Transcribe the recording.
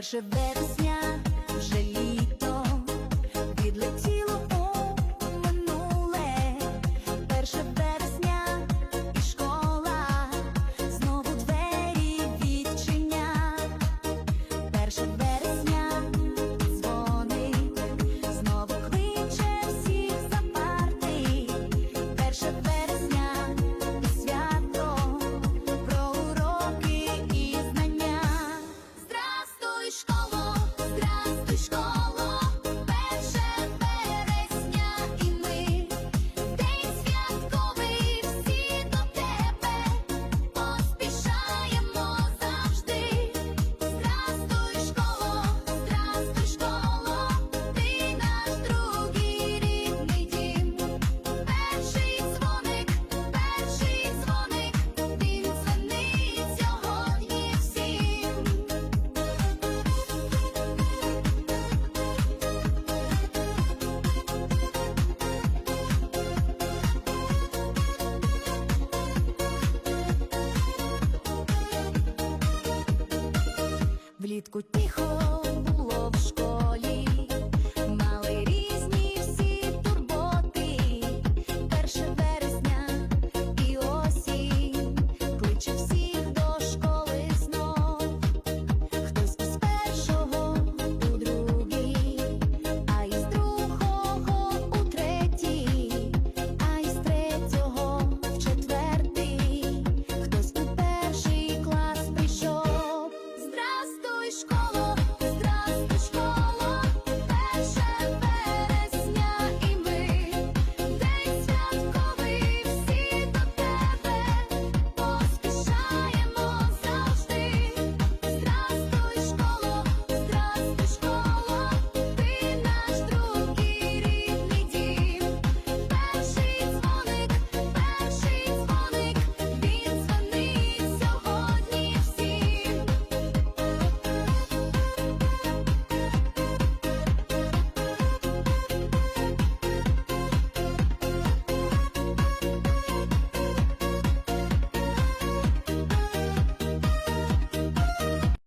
Перше вересня Влітку тихо було в школі.